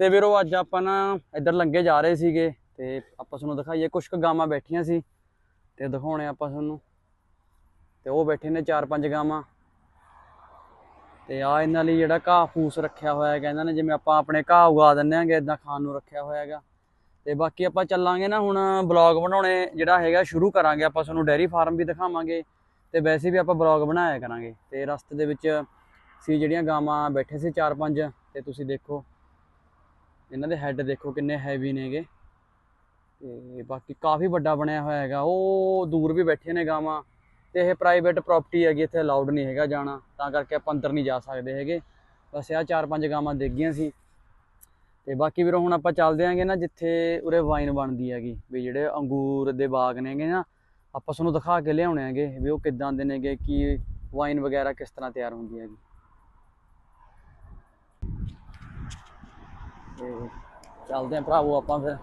ਤੇ ਵੀਰੋ ਅੱਜ ਆਪਾਂ ਨਾ ਇੱਧਰ ਲੰਗੇ ਜਾ ਰਹੇ ਸੀਗੇ ਤੇ ਆਪਾਂ ਤੁਹਾਨੂੰ ਦਿਖਾਈਏ ਕੁਝ ਕੁ ਗਾਵਾਂ ਬੈਠੀਆਂ ਸੀ ਤੇ ਦਿਖਾਉਣੇ ਆਪਾਂ ਤੁਹਾਨੂੰ। ਤੇ ਉਹ ਬੈਠੇ ਨੇ ਚਾਰ ਪੰਜ ਗਾਵਾਂ। ਤੇ ਆ ਇਹਨਾਂ ਲਈ ਜਿਹੜਾ ਘਾਹ ਫੂਸ ਰੱਖਿਆ ਹੋਇਆ ਹੈਗਾ, ਇਹਨਾਂ ਨੇ ਜਿਵੇਂ ਆਪਾਂ ਆਪਣੇ ਘਾਹ ਉਗਾ ਦਿੰਨੇ ਆਂਗੇ ਇਦਾਂ ਖਾਣ ਨੂੰ ਰੱਖਿਆ ਹੋਇਆ ਹੈਗਾ। ਤੇ ਬਾਕੀ ਆਪਾਂ ਚੱਲਾਂਗੇ ਨਾ ਹੁਣ ਬਲੌਗ ਬਣਾਉਣੇ, ਜਿਹੜਾ ਹੈਗਾ ਸ਼ੁਰੂ ਕਰਾਂਗੇ। ਆਪਾਂ ਤੁਹਾਨੂੰ ਡੈਰੀ ਫਾਰਮ ਵੀ ਦਿਖਾਵਾਂਗੇ ਤੇ ਵੈਸੇ ਵੀ ਆਪਾਂ ਬਲੌਗ ਬਣਾਇਆ ਕਰਾਂਗੇ। ਤੇ ਰਸਤੇ ਦੇ ਵਿੱਚ ਸੀ ਜਿਹੜੀਆਂ ਗਾਵਾਂ ਬੈਠੇ ਸੀ ਚਾਰ ਪੰਜ, ਤੇ ਤੁਸੀਂ ਦੇਖੋ ਇਹਨਾਂ ਦੇ ਹੈੱਡ ਦੇਖੋ ਕਿੰਨੇ ਹੈਵੀ ਨੇਗੇ। ਤੇ ਬਾਕੀ ਕਾਫੀ ਵੱਡਾ ਬਣਿਆ ਹੋਇਆ ਹੈਗਾ। ਉਹ ਦੂਰ ਵੀ ਬੈਠੇ ਨੇ ਗਾਵਾਂ। ਤੇ ਇਹ ਪ੍ਰਾਈਵੇਟ ਪ੍ਰਾਪਰਟੀ ਹੈਗੀ, ਇੱਥੇ ਅਲਾਉਡ ਨਹੀਂ ਹੈਗਾ ਜਾਣਾ। ਤਾਂ ਕਰਕੇ ਆਪਾਂ ਅੰਦਰ ਨਹੀਂ ਜਾ ਸਕਦੇ ਹੈਗੇ। ਬਸ ਆਹ ਚਾਰ ਪੰਜ ਗਾਵਾਂ ਦੇਖ ਗਈਆਂ ਸੀ। ਤੇ ਬਾਕੀ ਵੀਰੋ, ਹੁਣ ਆਪਾਂ ਚੱਲਦੇ ਆਂਗੇ ਨਾ ਜਿੱਥੇ ਉਰੇ ਵਾਈਨ ਬਣਦੀ ਹੈਗੀ। ਵੀ ਜਿਹੜੇ ਅੰਗੂਰ ਦੇ ਬਾਗ ਨੇਗੇ ਨਾ, ਆਪਾਂ ਤੁਹਾਨੂੰ ਦਿਖਾ ਕੇ ਲਿਆਉਣੇ ਹੈਗੇ ਵੀ ਉਹ ਕਿੱਦਾਂ ਦੇ ਨੇਗੇ, ਕੀ ਵਾਈਨ ਵਗੈਰਾ ਕਿਸ ਤਰ੍ਹਾਂ ਤਿਆਰ ਹੁੰਦੀ ਹੈਗੀ। ਤੇ ਚੱਲਦੇ ਆਂ ਭਰਾਵੋ ਆਪਾਂ ਫਿਰ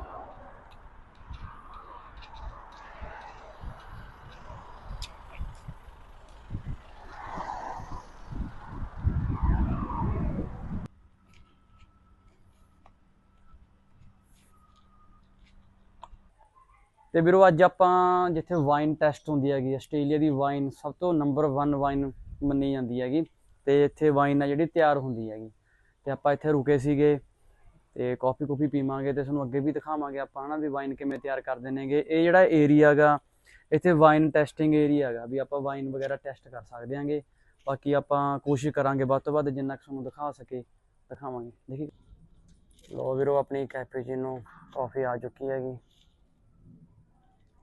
ਤੇ ਵੀਰੋ, ਅੱਜ ਆਪਾਂ ਜਿੱਥੇ ਵਾਈਨ ਟੈਸਟ ਹੁੰਦੀ ਹੈਗੀ, ਆਸਟ੍ਰੇਲੀਆ ਦੀ ਵਾਈਨ ਸਭ ਤੋਂ ਨੰਬਰ 1 ਵਾਈਨ ਮੰਨੀ ਜਾਂਦੀ ਹੈਗੀ। ਤੇ ਇੱਥੇ ਵਾਈਨ ਆ ਜਿਹੜੀ ਤਿਆਰ ਹੁੰਦੀ ਹੈਗੀ। ਤੇ ਆਪਾਂ ਇੱਥੇ ਰੁਕੇ ਸੀਗੇ। ਤੇ ਕਾਫੀ ਕੁਫੀ ਪੀਵਾਂਗੇ ਤੇ ਤੁਹਾਨੂੰ ਅੱਗੇ ਵੀ ਦਿਖਾਵਾਂਗੇ ਆਪਾਂ ਹਨਾ ਵੀ ਵਾਈਨ ਕਿਵੇਂ ਤਿਆਰ ਕਰਦੇ ਨੇਗੇ। ਇਹ ਜਿਹੜਾ ਏਰੀਆ ਗਾ ਇੱਥੇ ਵਾਈਨ ਟੈਸਟਿੰਗ ਏਰੀਆ ਹੈਗਾ ਵੀ ਆਪਾਂ ਵਾਈਨ ਵਗੈਰਾ ਟੈਸਟ ਕਰ ਸਕਦੇ ਆਂਗੇ ਬਾਕੀ ਆਪਾਂ ਕੋਸ਼ਿਸ਼ ਕਰਾਂਗੇ ਵੱਧ ਤੋਂ ਵੱਧ ਜਿੰਨਾ ਕੁ ਤੁਹਾਨੂੰ ਦਿਖਾ ਸਕੇ, ਦਿਖਾਵਾਂਗੇ। ਦੇਖੀ? ਲੋ ਵੀਰੋ, ਆਪਣੀ ਕੈਪੇਚੀਨੋ ਕਾਫੀ ਆ ਚੁੱਕੀ ਹੈਗੀ।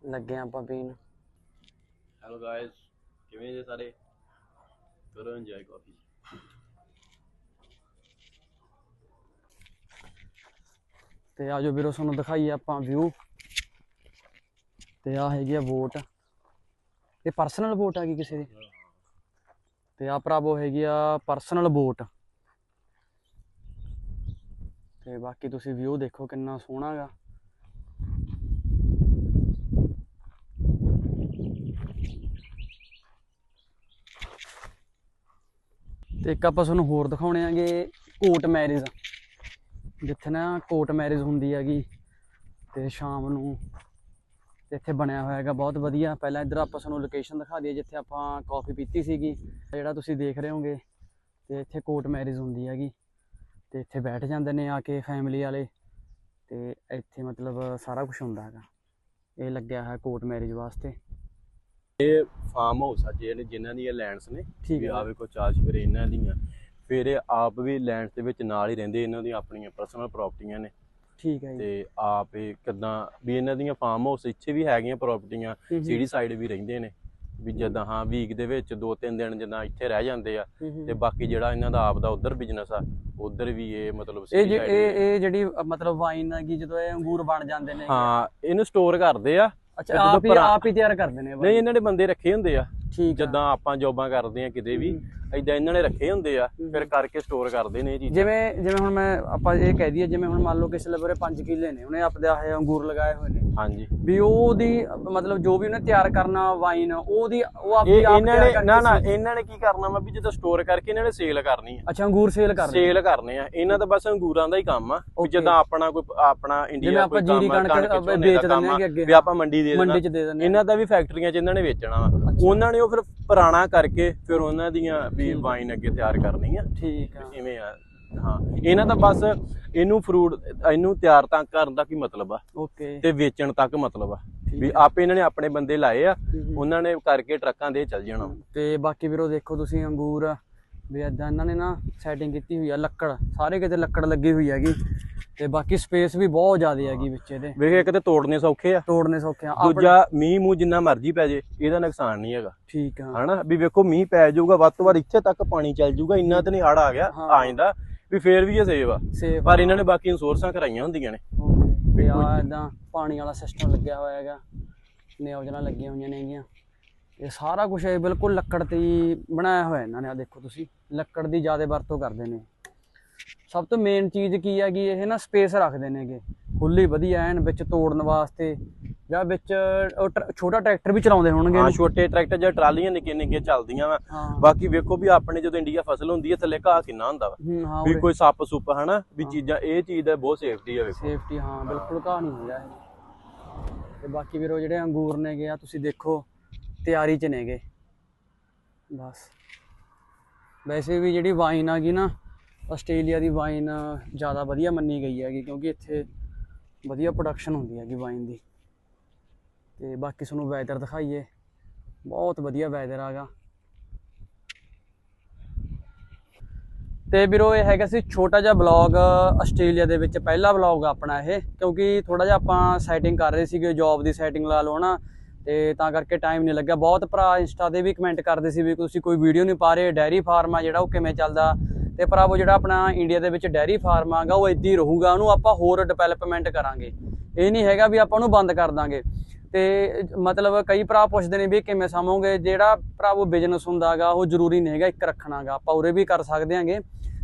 ਲੱਗੇ ਆਪਾਂ ਪੀਣ। ਹੈਲੋ ਗਾਇਸ ਕਿਵੇਂ ਜੇ ਸਾਰੇ? ਕਰੋ ਇੰਜੋਏ ਕਾਫੀ ਤੇ ਆਜੋ ਵੀਰੋ, ਤੁਹਾਨੂੰ ਦਿਖਾਈਏ ਆਪਾਂ ਵਿਊ ਤੇ ਆ ਹੈਗੀ ਆ ਵੋਟ ਇਹ ਪਰਸਨਲ ਵੋਟ ਆ ਗਈ ਕਿਸੇ ਦੀ? ਤੇ ਆ ਭਰਾਵੋ ਹੈਗੀ ਆ ਪਰਸਨਲ ਵੋਟ ਤੇ ਬਾਕੀ ਤੁਸੀਂ ਵਿਊ ਦੇਖੋ ਕਿੰਨਾ ਸੋਹਣਾ ਗਾ। ਤੇ ਇੱਕ ਆਪਾਂ ਤੁਹਾਨੂੰ ਹੋਰ ਦਿਖਾਉਣੇ ਆਂਗੇ ਕੋਟ ਮੈਰਿਜ ਜਿੱਥੇ ਨਾ ਕੋਟ ਮੈਰਿਜ ਹੁੰਦੀ ਹੈਗੀ ਤੇ ਸ਼ਾਮ ਨੂੰ ਤੇ ਇੱਥੇ ਬਣਿਆ ਹੋਇਆ ਹੈਗਾ ਬਹੁਤ ਵਧੀਆ। ਪਹਿਲਾਂ ਇੱਧਰ ਆਪਾਂ ਤੁਹਾਨੂੰ ਲੋਕੇਸ਼ਨ ਦਿਖਾ ਦਈਏ ਜਿੱਥੇ ਆਪਾਂ ਕਾਫੀ ਪੀਤੀ ਸੀਗੀ। ਜਿਹੜਾ ਤੁਸੀਂ ਦੇਖ ਰਹੇ ਹੋਗੇ ਤੇ ਇੱਥੇ ਕੋਟ ਮੈਰਿਜ ਹੁੰਦੀ ਹੈਗੀ। ਤੇ ਇੱਥੇ ਬੈਠ ਜਾਂਦੇ ਨੇ ਆ ਕੇ ਫੈਮਿਲੀ ਵਾਲੇ। ਤੇ ਇੱਥੇ ਮਤਲਬ ਸਾਰਾ ਕੁਝ ਹੁੰਦਾ ਹੈਗਾ। ਇਹ ਲੱਗਿਆ ਹੈ ਕੋਟ ਮੈਰਿਜ ਵਾਸਤੇ। ਫਾਰਮ ਹਾਊਸ ਆ ਜਿਹੜੇ ਜਿਨ੍ਹਾਂ ਦੀਆਂ ਲੈਂਡਸ ਨੇ ਠੀਕ ਹੈ ਆਵੇ ਕੋ ਚਾਰਜ ਫਿਰ ਇਹਨਾਂ ਦੀਆਂ। ਫਿਰ ਇਹ ਆਪ ਵੀ ਲੈਂਡਸ ਦੇ ਵਿੱਚ ਨਾਲ ਹੀ ਰਹਿੰਦੇ ਇਹਨਾਂ ਦੀਆਂ ਆਪਣੀਆਂ ਪਰਸਨਲ ਪ੍ਰਾਪਰਟੀਆਂ ਨੇ। ਠੀਕ ਹੈ ਜੀ। ਤੇ ਆਪ ਇਹ ਕਿਦਾਂ ਵੀ ਇਹਨਾਂ ਦੀਆਂ ਫਾਰਮ ਹਾਊਸ ਇੱਥੇ ਵੀ ਹੈਗੀਆਂ ਪ੍ਰਾਪਰਟੀਆਂ ਸਿਟੀ ਸਾਈਡ ਵੀ ਰਹਿੰਦੇ ਨੇ। ਵੀ ਜਦਾਂ ਹਾਂ ਵੀਕ ਦੇ ਵਿੱਚ ਦੋ ਤਿੰਨ ਦਿਨ ਜਿੱਦਾਂ ਇੱਥੇ ਰਹਿ ਜਾਂਦੇ ਆ। ਤੇ ਬਾਕੀ ਜਿਹੜਾ ਇਹਨਾਂ ਦਾ ਆਪ ਦਾ ਉਧਰ ਬਿਜ਼ਨਸ ਆ ਉਧਰ ਵੀ ਇਹ ਮਤਲਬ ਇਹ ਇਹ ਇਹ ਜਿਹੜੀ ਮਤਲਬ ਵਾਈਨ ਹੈਗੀ ਜਦੋਂ ਇਹ ਅੰਗੂਰ ਬਣ ਜਾਂਦੇ ਨੇ। ਹਾਂ ਇਹਨੂੰ ਸਟੋਰ ਕਰਦੇ ਆ। ਅੱਛਾ ਆਪ ਹੀ ਆਪ ਹੀ ਤਿਆਰ ਕਰਦੇ ਨੇ ਨਹੀਂ ਇਹਨਾਂ ਨੇ ਬੰਦੇ ਰੱਖੇ ਹੁੰਦੇ ਆ। ਠੀਕ ਆ। ਜਿੱਦਾਂ ਆਪਾਂ ਜੌਬਾਂ ਕਰਦੇ ਆ ਕਿਤੇ ਵੀ ਏਦਾਂ ਇਹਨਾਂ ਨੇ ਰੱਖੇ ਹੁੰਦੇ ਆ ਫਿਰ ਕਰਕੇ ਸਟੋਰ ਕਰਦੇ ਨੇ ਇਹ ਚੀਜ਼ਾਂ। ਜਿਵੇਂ ਜਿਵੇਂ ਹੁਣ ਮੈਂ ਆਪਾਂ ਇਹ ਕਹਿ ਦਈਏ ਜਿਵੇਂ ਹੁਣ ਮੰਨ ਲਓ ਕਿਸੇ ਲਵਰੇ 5 ਕਿੱਲੇ ਨੇ ਉਹਨੇ ਆਪਦੇ ਆਹ ਅੰਗੂਰ ਲਗਾਏ ਹੋਏ ਨੇ। ਹਾਂਜੀ। ਵੀ ਉਹਦੀ ਮਤਲਬ ਜੋ ਵੀ ਉਹਨੇ ਤਿਆਰ ਕਰਨਾ ਵਾਈਨ ਉਹਦੀ ਉਹ ਆਪਦੀ ਇਹ ਆਪ ਇਹਨਾਂ ਤਿਆਰ ਨੇ ਕਰਕੇ ਨਾ ਨਾ ਇਹਨਾਂ ਨੇ ਕੀ ਕਰਨਾ ਵਾ ਵੀ ਜਦੋਂ ਸਟੋਰ ਕਰਕੇ ਇਹਨਾਂ ਨੇ ਸੇਲ ਕਰਨੀ ਆ। ਅੱਛਾ ਅੰਗੂਰ ਸੇਲ ਕਰਦੇ ਸੇਲ ਕਰਨੇ ਆ। ਇਹਨਾਂ ਦਾ ਬਸ ਅੰਗੂਰਾਂ ਦਾ ਹੀ ਕੰਮ ਆ। ਵੀ Okay. ਜਦੋਂ ਆਪਣਾ ਕੋਈ ਆਪਣਾ ਜਿਵੇਂ ਇੰਡੀਆ ਆਪਾਂ ਕੋਈ ਕੰਮ ਆ, ਕਣਕ ਕਣਕ ਝੋਨੇ ਵੇਚ ਦਾ ਕੰਮ ਦਿੰਦੇ ਆ, ਆਂਗੇ ਅੱਗੇ ਵੀ ਆਪਾਂ ਮੰਡੀ ਦੇ ਦੇਣਾ ਮੰਡੀ 'ਚ ਦੇ ਦਿੰਦੇ ਇਹਨਾਂ ਦਾ ਵੀ ਫੈਕਟਰੀਆਂ 'ਚ ਇਹਨਾਂ ਨੇ ਵੇਚਣਾ ਵਾ। ਉਹਨਾਂ ਨੇ ਉਹ ਫਿਰ ਪੁਰਾਣਾ ਕਰਕੇ ਫਿਰ ਉਹਨਾਂ ਦੀਆਂ ਵੀ ਵਾਈਨ ਅੱਗੇ ਤਿਆਰ ਕਰਨੀ ਆ। ਠੀਕ ਆ। ਇਵੇਂ ਆ। ਹਾਂ। ਇਹਨਾਂ ਦਾ ਬਸ ਇਹਨੂੰ ਫਰੂਟ ਇਹਨੂੰ ਤਿਆਰ ਤਾਂ ਕਰਨ ਦਾ ਕੀ ਮਤਲਬ ਆ? ਓਕੇ। ਤੇ ਵੇਚਣ ਤੱਕ ਮਤਲਬ ਆ। ਵੀ ਆਪੇ ਇਹਨਾਂ ਨੇ ਆਪਣੇ ਬੰਦੇ ਲਾਏ ਆ। ਉਹਨਾਂ ਨੇ ਕਰਕੇ ਟਰੱਕਾਂ ਦੇ ਚੱਲ ਜਾਣਾ। ਤੇ ਬਾਕੀ ਵੀਰੋ ਦੇਖੋ ਤੁਸੀਂ ਅੰਗੂਰ ਵੀ ਏਦਾਂ ਇਹਨਾਂ ਨੇ ਨਾ ਸੈਟਿੰਗ ਕੀਤੀ ਹੋਈ ਆ ਲੱਕੜ। ਸਾਰੇ ਕਿਤੇ ਲੱਕੜ ਲੱਗੀ ਹੋਈ ਹੈਗੀ। ਤੇ ਬਾਕੀ ਸਪੇਸ ਵੀ ਬਹੁਤ ਜ਼ਿਆਦਾ ਹੈਗੀ ਵਿੱਚ ਇਹਦੇ। ਵੇਖ ਇੱਕ ਤੇ ਤੋੜਨੇ ਸੌਖੇ ਆ। ਤੋੜਨੇ ਸੌਖੇ ਆ। ਦੂਜਾ ਮੀਂਹ ਮੂੰਹ ਜਿੰਨਾ ਮਰਜ਼ੀ ਪੈ ਜੇ ਇਹਦਾ ਨੁਕਸਾਨ ਨਹੀਂ ਹੈਗਾ। ਠੀਕ ਆ। ਹਨਾ? ਵੀ ਵੇਖੋ ਮੀਂਹ ਪੈ ਜਾਊਗਾ ਵੱਧ ਤੋਂ ਵੱਧ ਇੱਥੇ ਤੱਕ ਪਾਣੀ ਚੱਲ ਜਾਊਗਾ ਇੰਨਾ ਤੇ ਨਹੀਂ ਹੜ ਆ ਗਿਆ। ਆ ਜਾਂਦਾ। ਵੀ ਫੇਰ ਵੀ ਇਹ ਸੇਵ ਆ। ਪਰ ਇਹਨਾਂ ਨੇ ਬਾਕੀ ਇੰਸ਼ੋਰੈਂਸਾਂ ਕਰਾਈਆਂ ਹੁੰਦੀਆਂ ਨੇ। ਤੇ ਆ ਇਦਾਂ ਪਾਣੀ ਵਾਲਾ ਸਿਸਟਮ ਲੱਗਿਆ ਹੋਇਆ ਹੈਗਾ। ਨਿਊਜ਼ਲਾਂ ਲੱਗੀਆਂ ਹੋਈਆਂ ਨੇਗੀਆਂ ਇਹ ਸਾਰਾ ਕੁਝ ਇਹ ਬਿਲਕੁਲ ਲੱਕੜ ਤੇ ਬਣਾਇਆ ਹੋਇਆ ਇਹਨਾਂ ਨੇ। ਆ ਦੇਖੋ ਤੁਸੀਂ ਲੱਕੜ ਦੀ ਜ਼ਿਆਦਾ ਵਰਤੋਂ ਕਰਦੇ ਨੇ। ਸਭ ਤੋਂ ਮੇਨ ਚੀਜ਼ ਕੀ ਹੈਗੀ ਇਹ ਨਾ ਸਪੇਸ ਰੱਖਦੇ ਨੇਗੇ। ਖੁੱਲੀ ਵਧੀਆ ਐਨ ਵਿੱਚ ਤੋੜਨ ਵਾਸਤੇ ਜਾਂ ਵਿੱਚ ਛੋਟਾ ਟਰੈਕਟਰ ਵੀ ਚਲਾਉਂਦੇ ਹੋਣਗੇ। ਹਾਂ। ਛੋਟੇ ਟਰੈਕਟਰ ਜਾਂ ਟਰਾਲੀਆਂ ਨਿੱਕੀਆਂ ਨਿੱਕੀਆਂ ਚੱਲਦੀਆਂ ਵਾ। ਹਾਂ। ਬਾਕੀ ਵੇਖੋ ਵੀ ਆਪਣੇ ਜਦੋਂ ਇੰਡੀਆ ਫਸਲ ਹੁੰਦੀ ਹੈ ਥੱਲੇ ਘਾਹ ਕਿੰਨਾ ਹੁੰਦਾ ਵਾ। ਹੂੰ, ਹਾਂ ਵੀ ਕੋਈ ਸੱਪ ਸੁੱਪ ਹਨਾ ਵੀ ਚੀਜ਼ਾਂ ਇਹ ਚੀਜ਼ ਦਾ ਬਹੁਤ ਸੇਫਟੀ ਆ ਵੇਖੋ। ਸੇਫਟੀ ਹਾਂ ਬਿਲਕੁਲ ਘਾਹ ਨਹੀਂ ਇਹ। ਤੇ ਬਾਕੀ ਵੀਰੋ ਜਿਹੜੇ ਅੰਗੂਰ ਨੇਗੇ ਆ ਤੁਸੀਂ ਦੇਖੋ ਤਿਆਰੀ 'ਚ ਨੇਗੇ। ਬਸ। ਵੈਸੇ ਵੀ ਜਿਹੜੀ ਵਾਈਨ ਆ ਗਈ ਨਾ ਆਸਟ੍ਰੇਲੀਆ ਦੀ ਵਾਈਨ ਜ਼ਿਆਦਾ ਵਧੀਆ ਮੰਨੀ ਗਈ ਹੈਗੀ ਕਿਉਂਕਿ ਇੱਥੇ ਵਧੀਆ ਪ੍ਰੋਡਕਸ਼ਨ ਹੁੰਦੀ ਹੈਗੀ ਵਾਈਨ ਦੀ। ਤੇ ਬਾਕੀ ਤੁਹਾਨੂੰ ਵੈਦਰ ਦਿਖਾਈਏ। ਬਹੁਤ ਵਧੀਆ ਵੈਦਰ ਆਗਾ ਤੇ ਵੀਰੋ, ਇਹ ਹੈਗਾ ਸੀ ਛੋਟਾ ਜਿਹਾ ਬਲੌਗ ਆਸਟ੍ਰੇਲੀਆ ਦੇ ਵਿੱਚ ਪਹਿਲਾ ਬਲੌਗ ਆਪਣਾ ਇਹ, ਕਿਉਂਕਿ ਥੋੜਾ ਜਿਹਾ ਆਪਾਂ ਸੈਟਿੰਗ ਕਰ ਰਹੇ ਸੀਗੇ ਜੌਬ ਦੀ ਸੈਟਿੰਗ ਲਾ ਲਓ ਨਾ ਤੇ ਤਾਂ ਕਰਕੇ ਟਾਈਮ ਨਹੀਂ ਲੱਗਿਆ। ਬਹੁਤ ਭਰਾ ਇੰਸਟਾ ਤੇ ਵੀ ਕਮੈਂਟ ਕਰਦੇ ਸੀ ਵੀ ਤੁਸੀਂ ਕੋਈ ਵੀਡੀਓ ਨਹੀਂ ਪਾ ਰਹੇ ਡੈਰੀ ਫਾਰਮ ਆ ਜਿਹੜਾ, ਉਹ ਕਿਵੇਂ ਚੱਲਦਾ? ਤੇ ਭਰਾਵੋ ਜਿਹੜਾ ਆਪਣਾ ਇੰਡੀਆ ਦੇ ਵਿੱਚ ਡੈਰੀ ਫਾਰਮ ਆਗਾ, ਉਹ ਇੱਦਾਂ ਹੀ ਰਹੂਗਾ, ਉਹਨੂੰ ਆਪਾਂ ਹੋਰ ਡਿਵੈਲਪਮੈਂਟ ਕਰਾਂਗੇ। ਇਹ ਨਹੀਂ ਹੈਗਾ ਵੀ ਆਪਾਂ ਉਹਨੂੰ ਬੰਦ ਕਰ ਦਾਂਗੇ। ਤੇ ਮਤਲਬ ਕਈ ਭਰਾ ਪੁੱਛਦੇ ਨੇ ਵੀ ਕਿਵੇਂ ਸਮੋਗੇ ਜਿਹੜਾ ਭਰਾਵੋ ਬਿਜ਼ਨਸ ਹੁੰਦਾਗਾ ਉਹ ਜ਼ਰੂਰੀ ਨਹੀਂ ਹੈਗਾ ਇੱਕ ਰੱਖਣਾਗਾ ਆਪਾਂ ਉਰੇ ਵੀ ਕਰ ਸਕਦੇ ਆਂਗੇ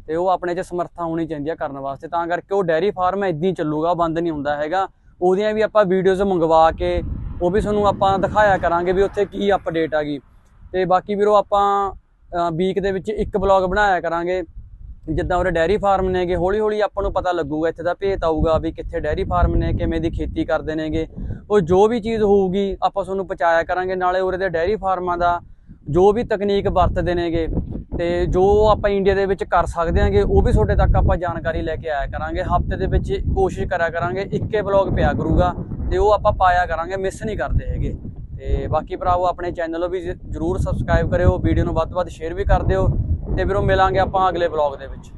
ਤੇ ਉਹ ਆਪਣੇ 'ਚ ਸਮਰੱਥਾ ਹੋਣੀ ਚਾਹੀਦੀ ਆ ਕਰਨ ਵਾਸਤੇ। ਤਾਂ ਕਰਕੇ ਉਹ ਡੈਰੀ ਫਾਰਮ ਇਦਾਂ ਹੀ ਚੱਲੂਗਾ ਬੰਦ ਨਹੀਂ ਹੁੰਦਾ ਹੈਗਾ। ਉਹਦੀਆਂ ਵੀ ਆਪਾਂ ਵੀਡੀਓਜ਼ ਮੰਗਵਾ ਕੇ, ਉਹ ਵੀ ਤੁਹਾਨੂੰ ਆਪਾਂ ਦਿਖਾਇਆ ਕਰਾਂਗੇ ਵੀ ਉੱਥੇ ਕੀ ਅਪਡੇਟ ਆ ਗਈ। ਤੇ ਬਾਕੀ ਵੀਰੋ ਆਪਾਂ ਵੀਕ ਦੇ ਵਿੱਚ ਇੱਕ ਬਲੌਗ ਬਣਾਇਆ ਕਰਾਂਗੇ। ਜਿੱਦਾਂ ਉਹਦੇ ਡੈਰੀ ਫਾਰਮ ਨੇਗੇ ਹੌਲੀ ਹੌਲੀ ਆਪਾਂ ਨੂੰ ਪਤਾ ਲੱਗੂਗਾ, ਇੱਥੇ ਦਾ ਭੇਤ ਆਊਗਾ ਵੀ ਕਿੱਥੇ ਡੈਰੀ ਫਾਰਮ ਨੇ, ਕਿਵੇਂ ਦੀ ਖੇਤੀ ਕਰਦੇ ਨੇਗੇ। ਉਹ ਜੋ ਵੀ ਚੀਜ਼ ਹੋਊਗੀ, ਆਪਾਂ ਤੁਹਾਨੂੰ ਪਹੁੰਚਾਇਆ ਕਰਾਂਗੇ, ਨਾਲੇ ਉਰੇ ਦੇ ਡੈਰੀ ਫਾਰਮਾਂ ਦਾ ਜੋ ਵੀ ਤਕਨੀਕ ਵਰਤਦੇ ਨੇਗੇ ਤੇ ਜੋ ਆਪਾਂ ਇੰਡੀਆ ਦੇ ਵਿੱਚ ਕਰ ਸਕਦੇ ਆਂਗੇ, ਉਹ ਵੀ ਤੁਹਾਡੇ ਤੱਕ ਆਪਾਂ ਜਾਣਕਾਰੀ ਲੈ ਕੇ ਆਇਆ ਕਰਾਂਗੇ। ਹਫ਼ਤੇ ਦੇ ਵਿੱਚ ਕੋਸ਼ਿਸ਼ ਕਰਿਆ ਕਰਾਂਗੇ, ਇੱਕੇ ਬਲੌਗ ਪਿਆ ਕਰੂਗਾ ਤੇ ਉਹ ਆਪਾਂ ਪਾਇਆ ਕਰਾਂਗੇ, ਮਿਸ ਨਹੀਂ ਕਰਦੇ ਹੈਗੇ। ਤੇ ਬਾਕੀ ਭਰਾਵੋ, ਆਪਣੇ ਚੈਨਲ ਨੂੰ ਵੀ ਜਰੂਰ ਸਬਸਕ੍ਰਾਈਬ ਕਰਿਓ, ਵੀਡੀਓ ਨੂੰ ਵੱਧ ਤੋਂ ਵੱਧ ਸ਼ੇਅਰ ਵੀ ਕਰ ਦਿਓ। ਤੇ ਵੀਰੋ ਮਿਲਾਂਗੇ ਆਪਾਂ ਅਗਲੇ ਬਲੌਗ ਦੇ ਵਿੱਚ।